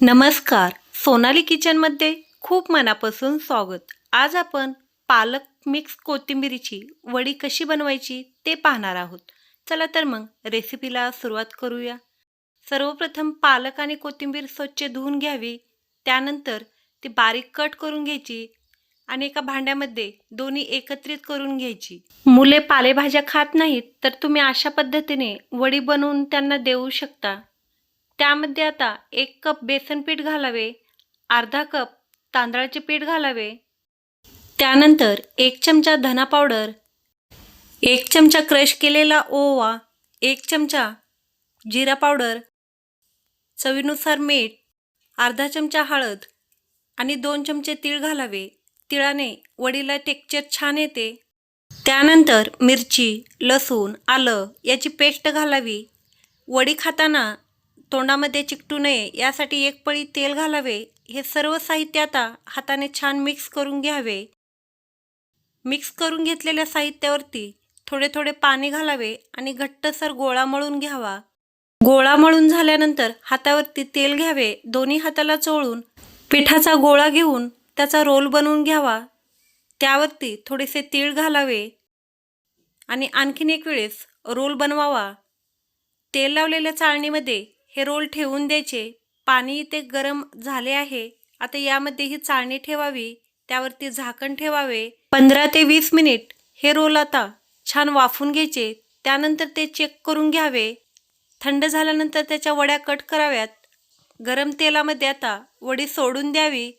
नमस्कार. सोनाली किचनमध्ये खूप मनापासून स्वागत. आज आपण पालक मिक्स कोथिंबिरीची वडी कशी बनवायची ते पाहणार आहोत. चला तर मग रेसिपीला सुरुवात करूया. सर्वप्रथम पालक आणि कोथिंबीर स्वच्छ धुवून घ्यावी. त्यानंतर ती बारीक कट करून घ्यायची आणि एका भांड्यामध्ये दोन्ही एकत्रित करून घ्यायची. मुले पालेभाज्या खात नाहीत तर तुम्ही अशा पद्धतीने वडी बनवून त्यांना देऊ शकता. त्यामध्ये आता एक कप बेसन पीठ घालावे अर्धा कप तांदळाचे पीठ घालावे. त्यानंतर एक चमचा धना पावडर एक चमचा क्रश केलेला ओवा एक चमचा जिरा पावडर चवीनुसार मीठ अर्धा चमचा हळद आणि दोन चमचे तीळ घालावे. तिळाने वडीला टेक्चर छान येते. त्यानंतर मिरची लसूण आलं याची पेस्ट घालावी. वडी खाताना तोंडामध्ये चिकटू नये यासाठी एक पळी तेल घालावे. हे सर्व साहित्य आता हाताने छान मिक्स करून घ्यावे. मिक्स करून घेतलेल्या साहित्यावरती थोडे थोडे पाणी घालावे आणि घट्टसर गोळा मळून घ्यावा. गोळा मळून झाल्यानंतर हातावरती तेल घ्यावे. दोन्ही हाताला चोळून पिठाचा गोळा घेऊन त्याचा रोल बनवून घ्यावा. त्यावरती थोडेसे तीळ घालावे आणि आणखीन एक वेळेस रोल बनवावा. तेल लावलेल्या चाळणीमध्ये हे रोल ठेवून द्यायचे. पाणी ते गरम झाले आहे. आता यामध्ये ही चाळणी ठेवावी. त्यावरती झाकण ठेवावे. पंधरा ते वीस मिनिट. हे रोल आता छान वाफून घ्यायचे. त्यानंतर ते चेक करून घ्यावे. थंड झाल्यानंतर त्याच्या वड्या कट कराव्यात. गरम तेलामध्ये आता वडी सोडून द्यावी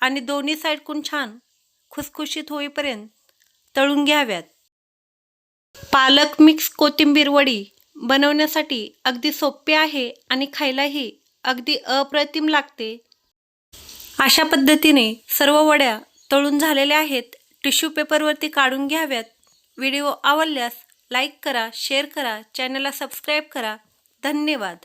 आणि दोन्ही साईडकून छान खुसखुशीत होईपर्यंत तळून घ्याव्यात. पालक मिक्स कोथिंबीर वडी बनवण्यासाठी अगदी सोपे आहे आणि खायलाही अगदी अप्रतिम लागते. अशा पद्धतीने सर्व वड्या तळून झालेल्या आहेत. टिश्यू पेपरवरती काढून घ्याव्यात. व्हिडिओ आवडल्यास लाईक करा शेअर करा चॅनलला सबस्क्राईब करा. धन्यवाद.